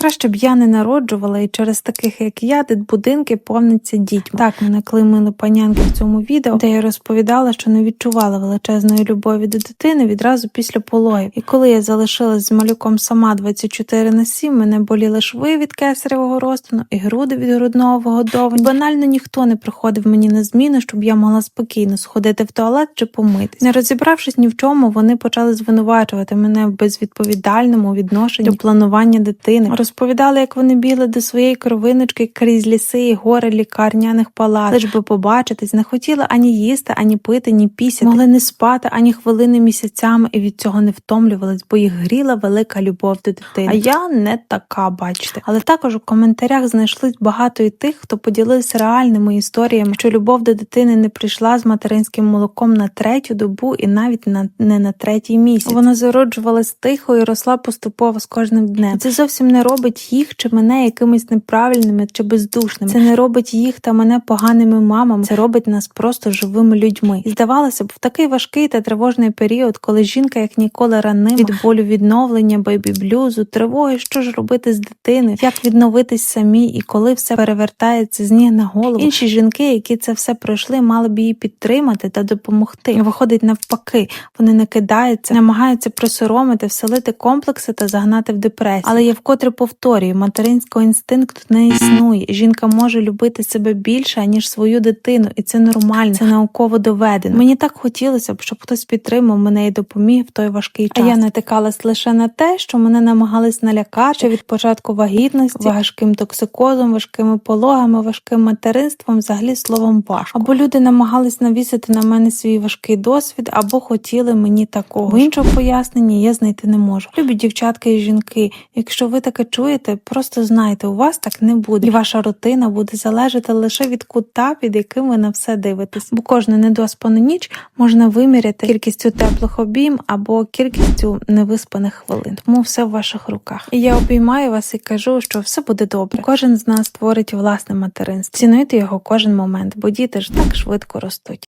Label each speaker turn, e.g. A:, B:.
A: Краще б я не народжувала, і через таких, як я, дитбудинки повниться дітьми. Так мене клеймили панянки в цьому відео, де я розповідала, що не відчувала величезної любові до дитини відразу після пологів. І коли я залишилась з малюком сама 24 на 7, мене боліли шви від кесаревого розтину і груди від грудного вигодовування. Банально ніхто не приходив мені на зміну, щоб я могла спокійно сходити в туалет чи помитись. Не розібравшись ні в чому, вони почали звинувачувати мене в безвідповідальному відношенні до планування дитини. Розповідали, як вони бігли до своєї кровиночки крізь ліси і гори лікарняних палат, лиш би побачитись, не хотіли ані їсти, ані пити, ні пісяти. Могли не спати ані хвилини місяцями і від цього не втомлювались, бо їх гріла велика любов до дитини. А я не така, бачите. Але також у коментарях знайшлись багато і тих, хто поділився реальними історіями, що любов до дитини не прийшла з материнським молоком на третю добу і навіть на не на третій місяць. Вона зароджувалась тихо і росла поступово з кожним днем. Це зовсім не робить їх чи мене якимись неправильними чи бездушними. Це не робить їх та мене поганими мамами. Це робить нас просто живими людьми. І здавалося б, в такий важкий та тривожний період, коли жінка як ніколи ранима від болю відновлення, бейбі-блюзу, тривоги, що ж робити з дитиною, як відновитись самі, і коли все перевертається з ніг на голову. Інші жінки, які це все пройшли, мали б її підтримати та допомогти. Виходить навпаки, вони не кидаються, намагаються присоромити, вселити комплекси та загнати в депресію. Але я вкотре повторюю, материнського інстинкту не існує. Жінка може любити себе більше ніж свою дитину, і це нормально, це науково доведено. Мені так хотілося б, щоб хтось підтримав мене і допоміг в той важкий час. А я натикалась лише на те, що мене намагались налякати ще від початку вагітності, важким токсикозом, важкими пологами, важким материнством, взагалі словом важко. Або люди намагались навісити на мене свій важкий досвід, або хотіли мені такого. Іншого пояснення я знайти не можу. Любі дівчатки і жінки. Якщо ви таке чуєте, просто знайте, у вас так не буде, і ваша рутина буде залежати лише від кута, під яким ви на все дивитесь. Бо кожну недоспану ніч можна виміряти кількістю теплих обійм або кількістю невиспаних хвилин. Тому все в ваших руках. І я обіймаю вас і кажу, що все буде добре. Кожен з нас створить власне материнство. Цінуйте його кожен момент, бо діти ж так швидко ростуть.